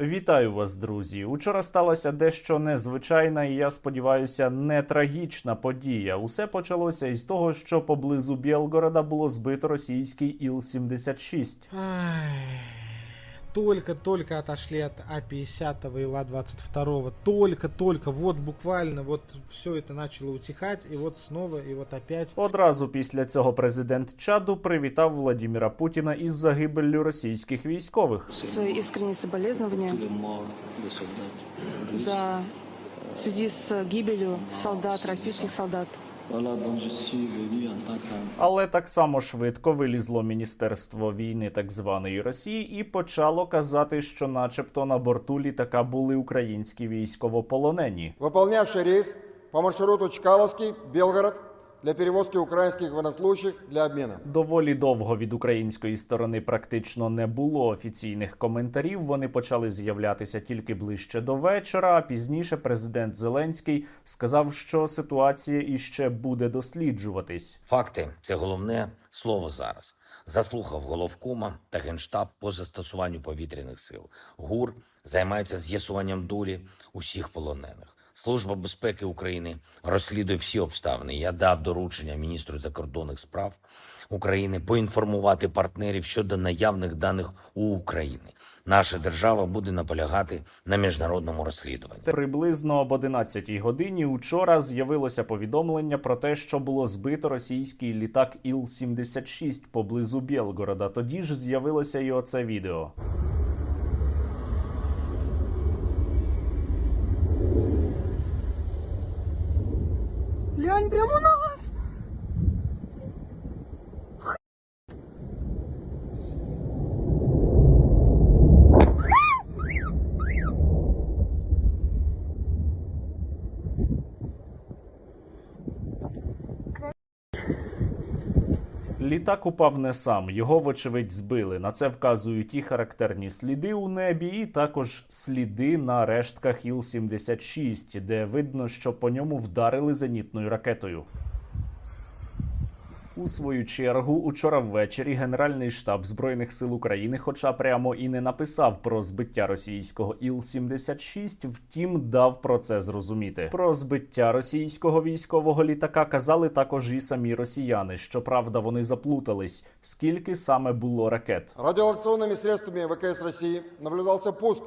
Вітаю вас, друзі. Учора сталася дещо незвичайна і я сподіваюся, не трагічна подія. Усе почалося із того, що поблизу Білгорода було збито російський Іл-76. Ай, Только-только отошли от А-50 и Ла-22. Только-только, вот буквально, вот все это начало утихать, и вот снова, и вот опять. Одразу після цього президент Чаду привітав Владіміра Путіна із загибеллю російських військових. Свои искренние соболезнования tous les morts de soldats. за в связи с гибелью солдат, российских солдат. Але так само швидко вилізло міністерство війни так званої Росії і почало казати, що, начебто, на борту літака були українські військовополонені. Виповнявши рейс по маршруту Чкаловський, Белгород для перевозки украинских военнослужащих для обмена. Доволі довго від української сторони практично не було офіційних коментарів. Вони почали з'являтися тільки ближче до вечора. А пізніше президент Зеленський сказав, що ситуація іще буде досліджуватись. Факти це головне слово зараз. Заслухав головкома та генштаб по застосуванню повітряних сил. ГУР займається з'ясуванням долі усіх полонених. Служба безпеки України розслідує всі обставини. Я дав доручення міністру закордонних справ України поінформувати партнерів щодо наявних даних у України. Наша держава буде наполягати на міжнародному розслідуванні. Приблизно об 11 годині учора з'явилося повідомлення про те, що було збито російський літак Іл-76 поблизу Білгорода. Тоді ж з'явилося і оце відео. Лянь, прямо у нас! Літак упав не сам, його вочевидь збили. На це вказують і характерні сліди у небі, і також сліди на рештках Іл-76, де видно, що по ньому вдарили зенітною ракетою. У свою чергу, учора ввечері Генеральний штаб збройних сил України, хоча прямо і не написав про збиття російського Іл-76, втім дав про це зрозуміти. Про збиття російського військового літака казали також і самі росіяни. Щоправда, вони заплутались, скільки саме було ракет. Радиолокационными средствами ВКС России наблюдался пуск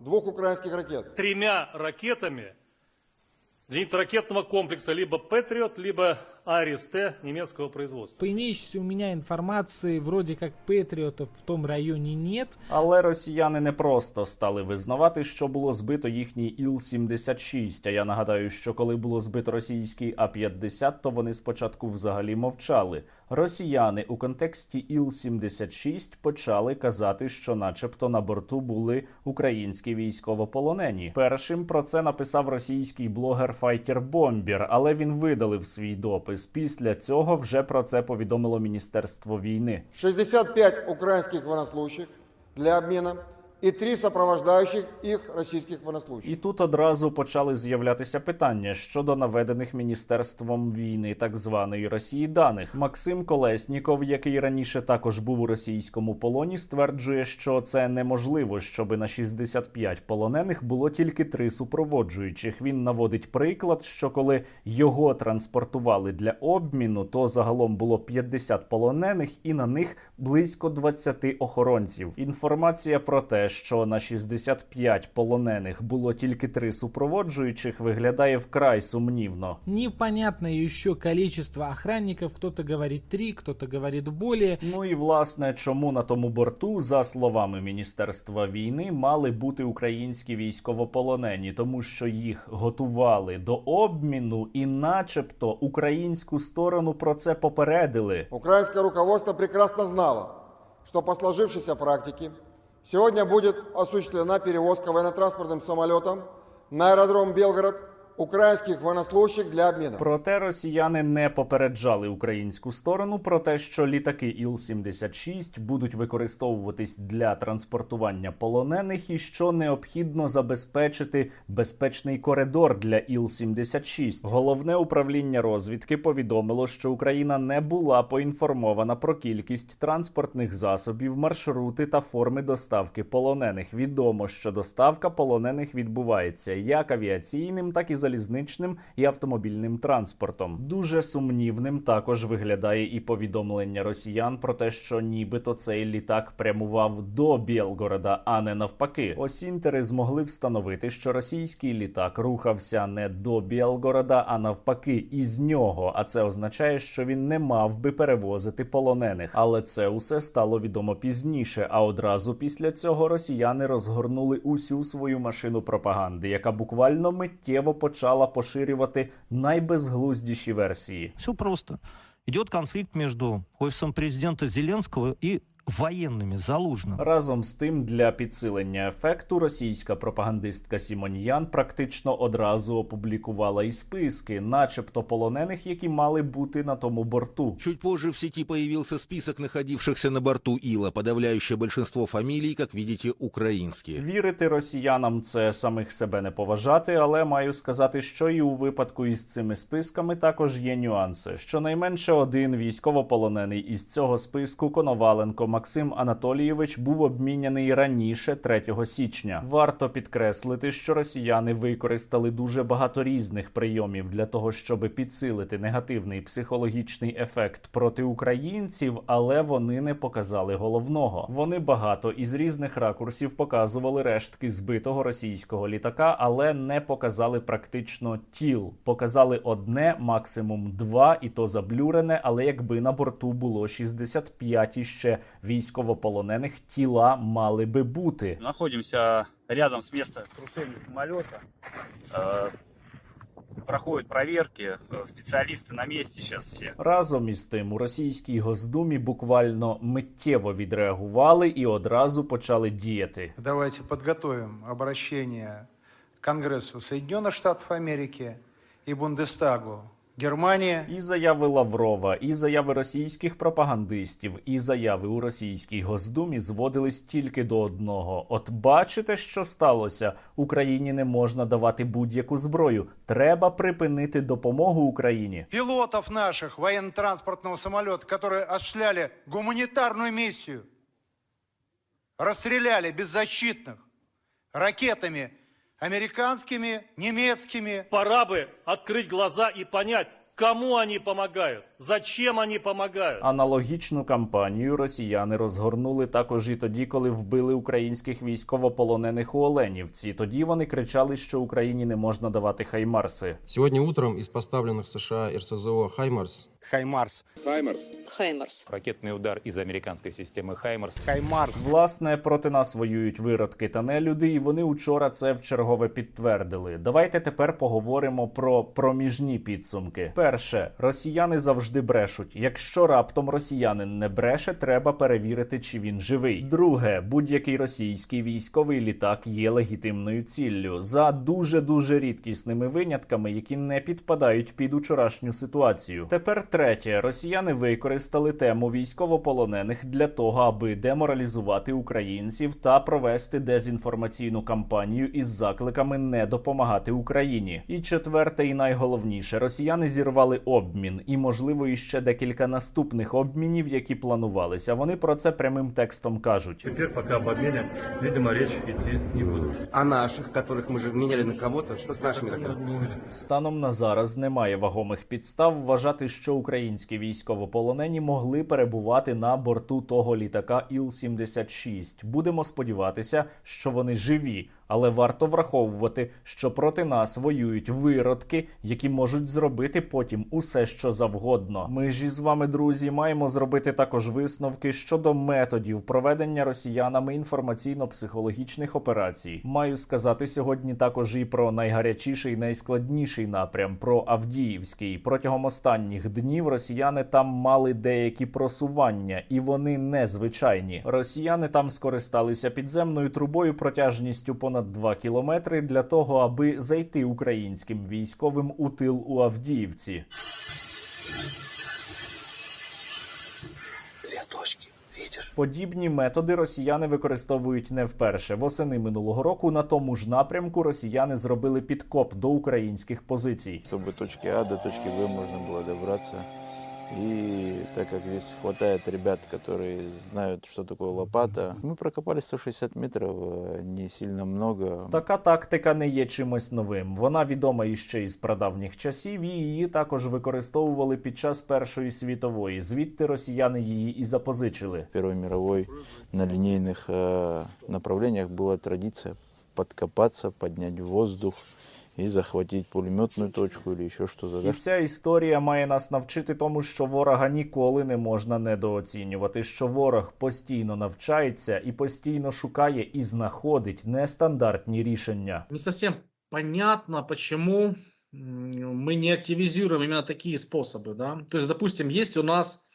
двух украинских ракет. тремя ракетами зенитно-ракетного комплекса либо «Патриот», либо «Арис-Т» немецкого производства. По имеющейся у меня информации, вроде как патриотов в том районе нет. Але росіяни не просто стали визнавати, що було збито їхній Іл-76. А я нагадаю, що коли було збито російський А-50, то вони спочатку взагалі мовчали. Росіяни у контексті Іл-76 почали казати, що, начебто, на борту були українські військовополонені. Першим про це написав російський блогер Файтер Бомбір, але він видалив свій допис. Після цього вже про це повідомило Міністерство війни. 65 украинских военнослужащих для обмена и три сопровождающих их российских военнослужащих. І тут одразу почали з'являтися питання щодо наведених міністерством війни так званої Росії даних. Максим Колесніков, який раніше також був у російському полоні, стверджує, що це неможливо, щоби на 65 полонених було тільки три супроводжуючих. Він наводить приклад, що коли його транспортували для обміну, то загалом було 50 полонених, і на них близько 20 охоронців. Інформація про те, що на 65 полонених було тільки три супроводжуючих, виглядає вкрай сумнівно. Непонятно еще количество охранников. Кто-то говорит три, кто-то говорит более. Ну і власне, чому на тому борту, за словами Міністерства війни, мали бути українські військовополонені, тому що їх готували до обміну, і, начебто, українську сторону про це попередили. Украинское руководство прекрасно знало, что по сложившейся практике сегодня будет осуществлена перевозка военно-транспортным самолетом на аэродром Белгород украинских военнослужащих для обмена. Проте росіяни не попереджали українську сторону про те, що літаки Іл-76 будуть використовуватись для транспортування полонених, і що необхідно забезпечити безпечний коридор для Іл-76. Головне управління розвідки повідомило, що Україна не була поінформована про кількість транспортних засобів, маршрути та форми доставки полонених. Відомо, що доставка полонених відбувається як авіаційним, так і залізничним і автомобільним транспортом. Дуже сумнівним також виглядає і повідомлення росіян про те, що нібито цей літак прямував до Білгорода, а не навпаки. Осінтери змогли встановити, що російський літак рухався не до Білгорода, а навпаки, із нього. А це означає, що він не мав би перевозити полонених. Але це усе стало відомо пізніше. А одразу після цього росіяни розгорнули усю свою машину пропаганди, яка буквально миттєво почала поширювати найбезглуздіші версії. Все просто. Йде конфлікт між офісом президента Зеленського и военными Залужным. Разом з тим, для підсилення ефекту російська пропагандистка Сімоньян практично одразу опублікувала і списки, начебто полонених, які мали бути на тому борту. Чуть позже в сети появился список находившихся на борту Ила. Подавляющее большинство фамилий, как видите, украинские. Вірити росіянам це самих себе не поважати, але маю сказати, що і у випадку із цими списками також є нюанси. Щонайменше один військовополонений із цього списку Коноваленко Максим Анатолійович був обміняний раніше 3 січня. Варто підкреслити, що росіяни використали дуже багато різних прийомів для того, щоб підсилити негативний психологічний ефект проти українців, але вони не показали головного. Вони багато із різних ракурсів показували рештки збитого російського літака, але не показали практично тіл. Показали одне, максимум два, і то заблюрене. Але якби на борту було 65 іще військовополонених, тіла мали би бути. Находимся рядом с местом крушения самолета. Э, Проходят проверки. Э, Специалисты на месте сейчас все. Разом із тим у російській госдумі буквально миттєво відреагували і одразу почали діяти. Давайте подготовим обращение Конгрессу Соединенных Штатов Америки и Бундестагу Германии. І заяви Лаврова, і заяви російських пропагандистів, і заяви у російській госдумі зводились тільки до одного: от бачите, що сталося? Україні не можна давати будь-яку зброю. Треба припинити допомогу Україні. Пилотов наших военно-транспортного самолета, которые осуществляли гуманитарную миссию, расстреляли беззащитных ракетами американскими, немецкими, Пора бы открыть глаза и понять, кому они помогают, зачем они помогают. Аналогічну кампанію росіяни розгорнули також і тоді, коли вбили українських військовополонених у Оленівці. Тоді вони кричали, що Україні не можна давати хаймарси. Сегодня утром из поставленных США РСЗО «Хаймарс» Хаймарс. Хаймарс. Ракетный удар из американской системы Хаймарс. Хаймарс. Власне, проти нас воюють виродки та нелюди, і вони учора це вчергове підтвердили. Давайте тепер поговоримо про проміжні підсумки. Перше, росіяни завжди брешуть. Якщо раптом росіянин не бреше, треба перевірити, чи він живий. Друге, будь-який російський військовий літак є легітимною ціллю за дуже дуже рідкісними винятками, які не підпадають під учорашню ситуацію. Тепер третє, росіяни використали тему військовополонених для того, аби деморалізувати українців та провести дезінформаційну кампанію із закликами не допомагати Україні. І четверте, і найголовніше, росіяни зірвали обмін і, можливо, іще декілька наступних обмінів, які планувалися. Вони про це прямим текстом кажуть. Теперь пока об обмене, видимо, речь идти не будет. А наших, которых мы же меняли на кого-то, что с нашими? Станом на зараз немає вагомих підстав вважати, що українські військовополонені могли перебувати на борту того літака Іл-76. Будемо сподіватися, що вони живі. Але варто враховувати, що проти нас воюють виродки, які можуть зробити потім усе, що завгодно. Ми ж із вами, друзі, маємо зробити також висновки щодо методів проведення росіянами інформаційно-психологічних операцій. Маю сказати сьогодні також і про найгарячіший, найскладніший напрям про Авдіївський. Протягом останніх днів росіяни там мали деякі просування, і вони незвичайні. Росіяни там скористалися підземною трубою протяжністю понад понад 2 кілометри для того, аби зайти українським військовим у тил у Авдіївці. Подібні методи росіяни використовують не вперше. Восени минулого року на тому ж напрямку росіяни зробили підкоп до українських позицій. чтобы точки А до точки Б можно было добраться. И так как здесь хватает ребят, которые знают, что такое лопата, мы прокопали 160 метров, э, не сильно много. Така тактика не є чимось новим. Вона відома іще із прадавніх часів, і її також використовували під час Першої світової. Звідти росіяни її і запозичили. В Первой мировой на линейных э, направлениях была традиция подкопаться, поднять в воздух и захватить пулеметную точку или еще что-то. І ця історія має нас навчити тому, що ворога ніколи не можна недооцінювати. Що ворог постійно навчається і постійно шукає і знаходить нестандартні рішення. Не совсем понятно, почему м, мы не активизируем именно такие способы, да. То есть, допустим, есть у нас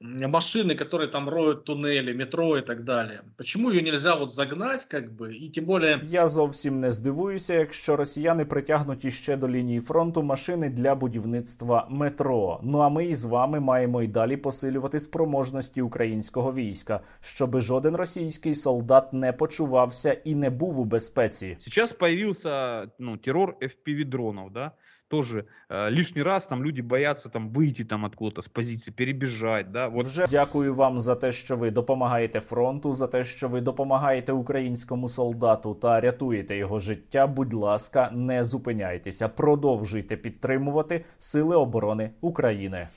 машины, которые там роют туннели, метро и так далее. Почему ее нельзя вот загнать, как бы, и тем более Я зовсім не здивуюся, якщо росіяни притягнуть іще до лінії фронту машини для будівництва метро. Ну а ми із вами маємо й далі посилювати спроможності українського війська, щоби жоден російський солдат не почувався і не був у безпеці. Сейчас появился ну, террор FPV-дронов, да, Тоже э, лишний раз там люди боятся там вийти там откуда-то с позиции, перебежать, да, вот Вже дякую вам за те, що ви допомагаєте фронту, за те, що ви допомагаєте українському солдату та рятуєте його життя. Будь ласка, не зупиняйтеся, продовжуйте підтримувати Сили оборони України.